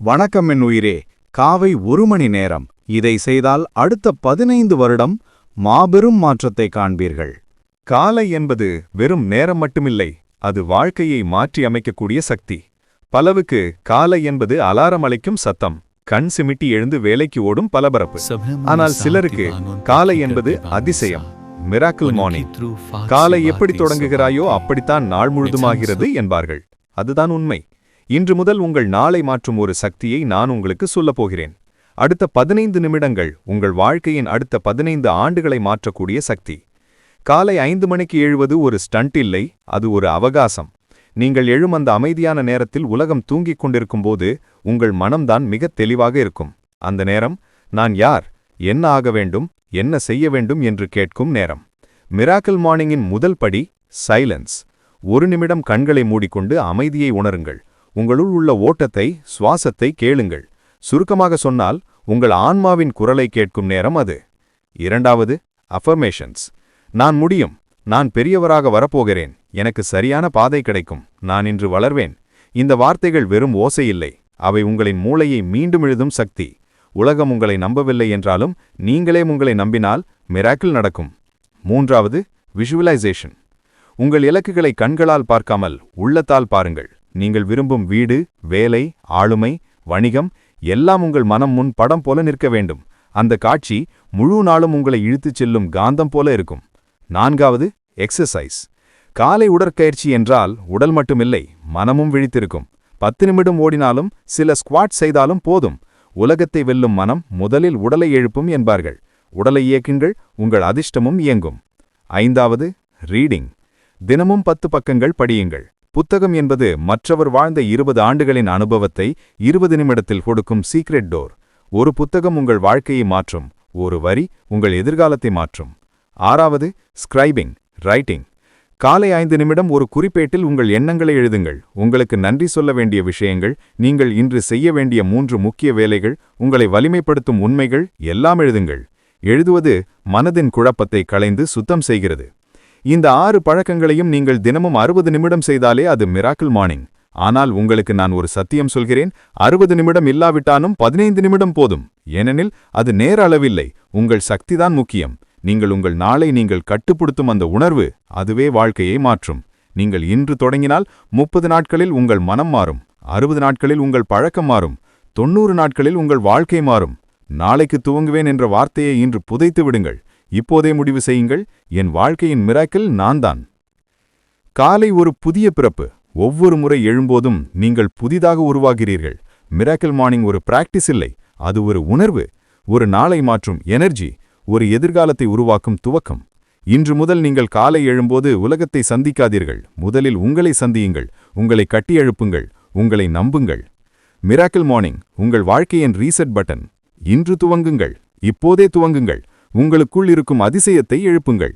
வணக்கம் என் உயிரே காவை ஒரு மணி நேரம். இதை செய்தால் அடுத்த பதினைந்து வருடம் மாபெரும் மாற்றத்தை காண்பீர்கள். காலை என்பது வெறும் நேரம் மட்டுமில்லை அது வாழ்க்கையை மாற்றி அமைக்கக்கூடிய சக்தி. பலவுக்கு காலை என்பது அலாரம் அளிக்கும் சத்தம். கண் சிமிட்டி எழுந்து வேலைக்கு ஓடும் பலபரப்பு. ஆனால் சிலருக்கு காலை என்பது அதிசயம். மிராக்கிள் மார்னிங் காலை எப்படி தொடங்குகிறாயோ அப்படித்தான் நாள் முழுதுமாகிறது என்பார்கள். அதுதான் உண்மை. இன்று முதல் உங்கள் நாளை மாற்றும் ஒரு சக்தியை நான் உங்களுக்கு சொல்லப் போகிறேன். அடுத்த பதினைந்து நிமிடங்கள் உங்கள் வாழ்க்கையின் அடுத்த பதினைந்து ஆண்டுகளை மாற்றக்கூடிய சக்தி. காலை ஐந்து மணிக்கு எழுவது ஒரு ஸ்டண்ட் இல்லை அது ஒரு அவகாசம். நீங்கள் எழும் அந்த அமைதியான நேரத்தில் உலகம் தூங்கிக் கொண்டிருக்கும்போது உங்கள் மனம்தான் மிகத் தெளிவாக இருக்கும். அந்த நேரம் நான் யார் என்ன ஆக வேண்டும் என்ன செய்ய வேண்டும் என்று கேட்கும் நேரம். மிராக்கிள் மார்னிங்கின் முதல் படி சைலன்ஸ். ஒரு நிமிடம் கண்களை மூடிக்கொண்டு அமைதியை உணருங்கள். உங்களுள் உள்ள ஓட்டத்தை சுவாசத்தை கேளுங்கள். சுருக்கமாக சொன்னால் உங்கள் ஆன்மாவின் குரலை கேட்கும் நேரம் அது. இரண்டாவது அஃபர்மேஷன்ஸ் நான் முடியும். நான் பெரியவராக வரப்போகிறேன். எனக்கு சரியான பாதை கிடைக்கும். நான் இன்று வளர்வேன். இந்த வார்த்தைகள் வெறும் ஓசையில்லை அவை உங்களின் மூளையை மீண்டும் எழுதும் சக்தி. உலகம் உங்களை நம்பவில்லை என்றாலும் நீங்களே உங்களை நம்பினால் மிராக்கிள் நடக்கும். மூன்றாவது விஷுவலைசேஷன் உங்கள் இலக்குகளை கண்களால் பார்க்காமல் உள்ளத்தால் பாருங்கள். நீங்கள் விரும்பும் வீடு வேலை ஆளுமை வணிகம் எல்லாம் உங்கள் மனம் முன் படம் போல நிற்க வேண்டும். அந்த காட்சி முழு நாளும் உங்களை இழுத்துச் செல்லும் காந்தம் போல இருக்கும். நான்காவது எக்ஸசைஸ் காலை உடற்பயிற்சி என்றால் உடல் மட்டுமில்லை மனமும் விழித்திருக்கும். பத்து நிமிடம் ஓடினாலும் சில ஸ்குவாட் செய்தாலும் போதும். உலகத்தை வெல்லும் மனம் முதலில் உடலை எழுப்பும் என்பார்கள். உடலை இயக்குங்கள் உங்கள் அதிர்ஷ்டமும் இயங்கும். ஐந்தாவது ரீடிங் தினமும் பத்து பக்கங்கள் படியுங்கள். புத்தகம் என்பது மற்றவர் வாழ்ந்த இருபது ஆண்டுகளின் அனுபவத்தை இருபது நிமிடத்தில் கொடுக்கும் சீக்ரெட் டோர் ஒரு புத்தகம் உங்கள் வாழ்க்கையை மாற்றும் ஒரு வரி உங்கள் எதிர்காலத்தை மாற்றும். ஆறாவது ஸ்கிரைபிங் ரைட்டிங் காலை ஐந்து நிமிடம் ஒரு குறிப்பேட்டில் உங்கள் எண்ணங்களை எழுதுங்கள். உங்களுக்கு நன்றி சொல்ல வேண்டிய விஷயங்கள் நீங்கள் இன்று செய்ய வேண்டிய மூன்று முக்கிய வேலைகள் உங்களை வலிமைப்படுத்தும் உண்மைகள் எல்லாம் எழுதுங்கள். எழுதுவது மனதின் குழப்பத்தை களைந்து சுத்தம் செய்கிறது. இந்த ஆறு பழக்கங்களையும் நீங்கள் தினமும் அறுபது நிமிடம் செய்தாலே அது மிராக்கிள் மார்னிங் ஆனால் உங்களுக்கு நான் ஒரு சத்தியம் சொல்கிறேன் அறுபது நிமிடம் இல்லாவிட்டாலும் பதினைந்து நிமிடம் போதும். ஏனெனில் அது நேர அளவில்லை உங்கள் சக்திதான் முக்கியம். நீங்கள் உங்கள் நாளை நீங்கள் கட்டுப்படுத்தும் அந்த உணர்வு அதுவே வாழ்க்கையை மாற்றும். நீங்கள் இன்று தொடங்கினால் முப்பது நாட்களில் உங்கள் மனம் மாறும் அறுபது நாட்களில் உங்கள் பழக்கம் மாறும் தொன்னூறு நாட்களில் உங்கள் வாழ்க்கை மாறும். நாளைக்கு துவங்குவேன் என்ற வார்த்தையை இன்று புதைத்து விடுங்கள். இப்போதே முடிவு செய்யுங்கள் என் வாழ்க்கையின் மிராக்கிள் நான்தான். காலை ஒரு புதிய பிறப்பு. ஒவ்வொரு முறை எழும்போதும் நீங்கள் புதிதாக உருவாகிறீர்கள். மிராக்கிள் மார்னிங் ஒரு பிராக்டிஸ் இல்லை. அது ஒரு உணர்வு ஒரு நாளை மாற்றும் எனர்ஜி ஒரு எதிர்காலத்தை உருவாக்கும் துவக்கம். இன்று முதல் நீங்கள் காலை எழும்போது உலகத்தை சந்திக்காதீர்கள். முதலில் உங்களை சந்தியுங்கள். உங்களை கட்டியெழுப்புங்கள் உங்களை நம்புங்கள். மிராக்கிள் மார்னிங் உங்கள் வாழ்க்கையின் ரீசெட் பட்டன் இன்று துவங்குங்கள். இப்போதே துவங்குங்கள். உங்களுக்குள் இருக்கும் அதிசயத்தை எழுப்புங்கள்.